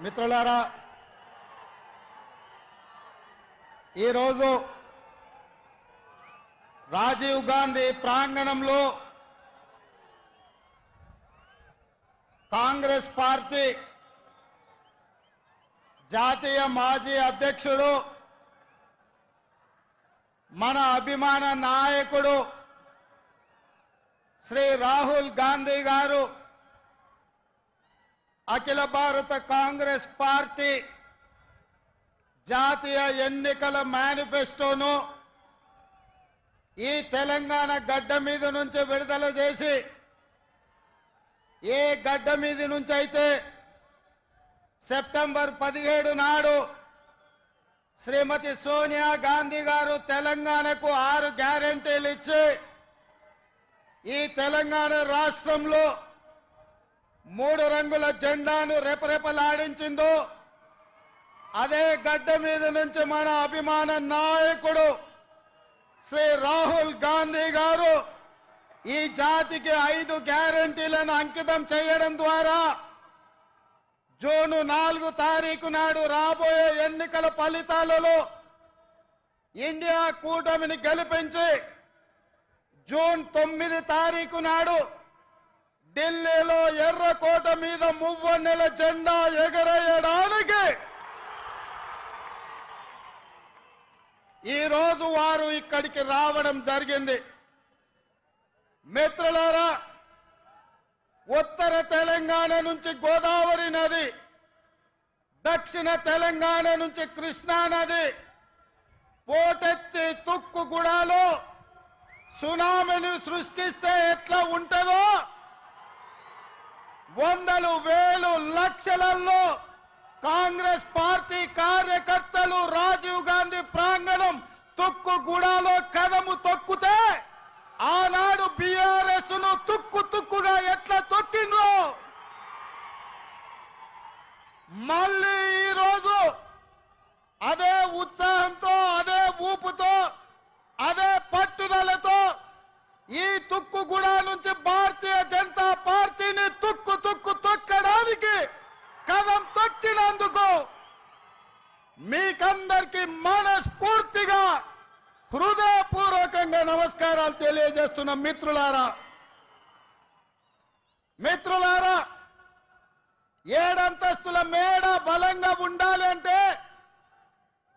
మిత్రులారా ఈరోజు రాజీవ్ గాంధీ ప్రాంగణంలో కాంగ్రెస్ పార్టీ జాతీయ మాజీ అధ్యక్షుడు మన అభిమాన నాయకుడు శ్రీ రాహుల్ గాంధీ గారు అఖిల భారత కాంగ్రెస్ పార్టీ జాతీయ ఎన్నికల మేనిఫెస్టోను ఈ తెలంగాణ గడ్డ మీద నుంచి విడుదల చేసి ఏ గడ్డ మీద నుంచి అయితే సెప్టెంబర్ పదిహేడు నాడు శ్రీమతి సోనియా గాంధీ గారు తెలంగాణకు ఆరు గ్యారంటీలు ఇచ్చి ఈ తెలంగాణ రాష్ట్రంలో మూడు రంగుల జెండాను రెపరెపలాడించిందో అదే గడ్డ మీద నుంచి మన అభిమాన నాయకుడు శ్రీ రాహుల్ గాంధీ గారు ఈ జాతికి ఐదు గ్యారంటీలను అంకితం చేయడం ద్వారా జూను నాలుగు తారీఖు నాడు రాబోయే ఎన్నికల ఫలితాలలో ఇండియా కూటమిని గెలిపించి జూన్ తొమ్మిది తారీఖు నాడు ఢిల్లీలో ఎర్రకోట మీద మువ్వన్నెల జెండా ఎగరేయడానికి ఈరోజు వారు ఇక్కడికి రావడం జరిగింది. మిత్రులారా ఉత్తర తెలంగాణ నుంచి గోదావరి నది దక్షిణ తెలంగాణ నుంచి కృష్ణా నది పోటెత్తి తుక్కుగూడలో సునామీని సృష్టిస్తే ఎట్లా ఉంటుందో వందలు వేలు లక్షలలో కాంగ్రెస్ పార్టీ కార్యకర్తలు రాజీవ్ గాంధీ ప్రాంగణం తుక్కుగూడలో కదము తొక్కితే ఆనాడు బిఆర్ఎస్ను తుక్కు తుక్కుగా ఎట్లా తొక్కిండ్రో మళ్ళీ ఈరోజు అదే ఉత్సాహంతో అదే ఊపుతో అదే పట్టుదలతో ఈ తుక్కుగూడ నుంచి భారతీయ జనతా పార్టీని తుక్కు తుక్కు తొక్కడానికి కదం తొక్కినందుకు మీకందరికి మనస్ఫూర్తిగా హృదయపూర్వకంగా నమస్కారాలు తెలియజేస్తున్న మిత్రులారా. మిత్రులారా ఏడంతస్తుల మేడ బలంగా ఉండాలి అంటే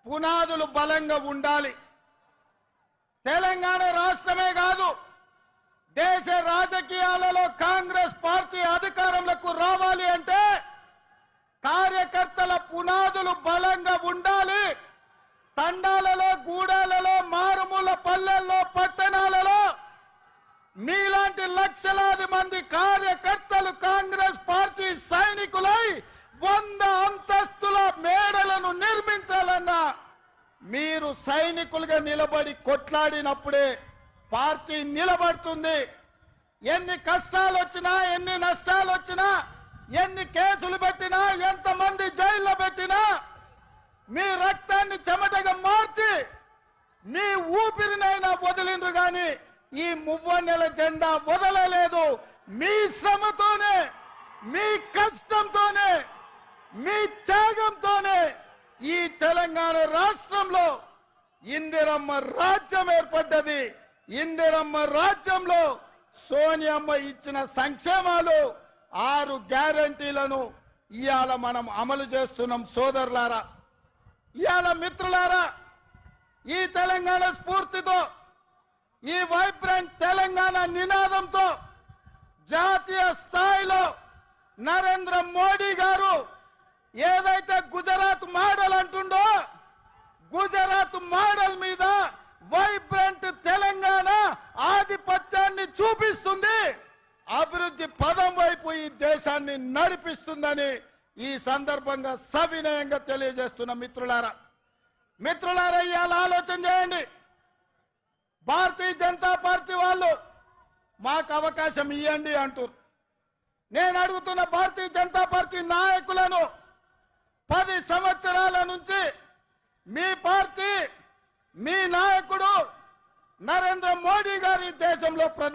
పునాదులు బలంగా ఉండాలి. తెలంగాణ రాష్ట్రమే కాదు దేశ రాజకీయాలలో కాంగ్రెస్ పార్టీ అధికారంలోకి రావాలి అంటే బలంగా ఉండాలి. తండాలలో గూడాలలో మారుమూల పల్లెల్లో పట్టణాలలో మీలాంటి లక్షలాది మంది కార్యకర్తలు కాంగ్రెస్ పార్టీ సైనికులై వంద అంతస్తుల మేడలను నిర్మించాలన్నా మీరు సైనికులుగా నిలబడి కొట్లాడినప్పుడే పార్టీ నిలబడుతుంది. ఎన్ని కష్టాలు వచ్చినా ఎన్ని నష్టాలు వచ్చినా ఎన్ని కేసులు పెట్టినా ఎంతమంది జైల్లో పెట్టినా మీ రక్తాన్ని చెమటగా మార్చి మీ ఊపిరినైనా వదిలిండ్రు గాని ఈ మువ్వన్నెల జెండా వదలలేదు. మీ శ్రమతోనే మీ కష్టంతోనే మీ త్యాగంతోనే ఈ తెలంగాణ రాష్ట్రంలో ఇందిరమ్మ రాజ్యం ఏర్పడ్డది. ఇందిరమ్మ రాజ్యంలో సోనియమ్మ ఇచ్చిన సంక్షేమాలు ఆరు గ్యారంటీలను ఇవాళ మనం అమలు చేస్తున్నాం సోదరులారా. ఇవాళ మిత్రులారా ఈ తెలంగాణ స్ఫూర్తితో ఈ వైబ్రెంట్ తెలంగాణ నినాదంతో జాతీయ స్థాయిలో నరేంద్ర మోడీ గారు ఏదైతే గుజరాత్ మోడల్ అంటుండో గుజరాత్ మోడల్ మీద వైబ్రెంట్ తెలంగాణ ఆధిపత్యాన్ని చూపిస్తుంది అభివృద్ధి పదం వైపు ఈ దేశాన్ని నడిపిస్తుందని ఈ సందర్భంగా సవినయంగా తెలియజేస్తున్న మిత్రులారా. మిత్రులారా ఇవాళ ఆలోచన చేయండి. భారతీయ జనతా పార్టీ వాళ్ళు మాకు అవకాశం ఇవ్వండి అంటారు నేను అడుగుతున్న భారతీయ జనతా పార్టీ నాయకులను పది సంవత్సరాల నుంచి మీ పార్టీ మీ నాయకుడు నరేంద్ర మోడీ గారి దేశంలో ప్రధాన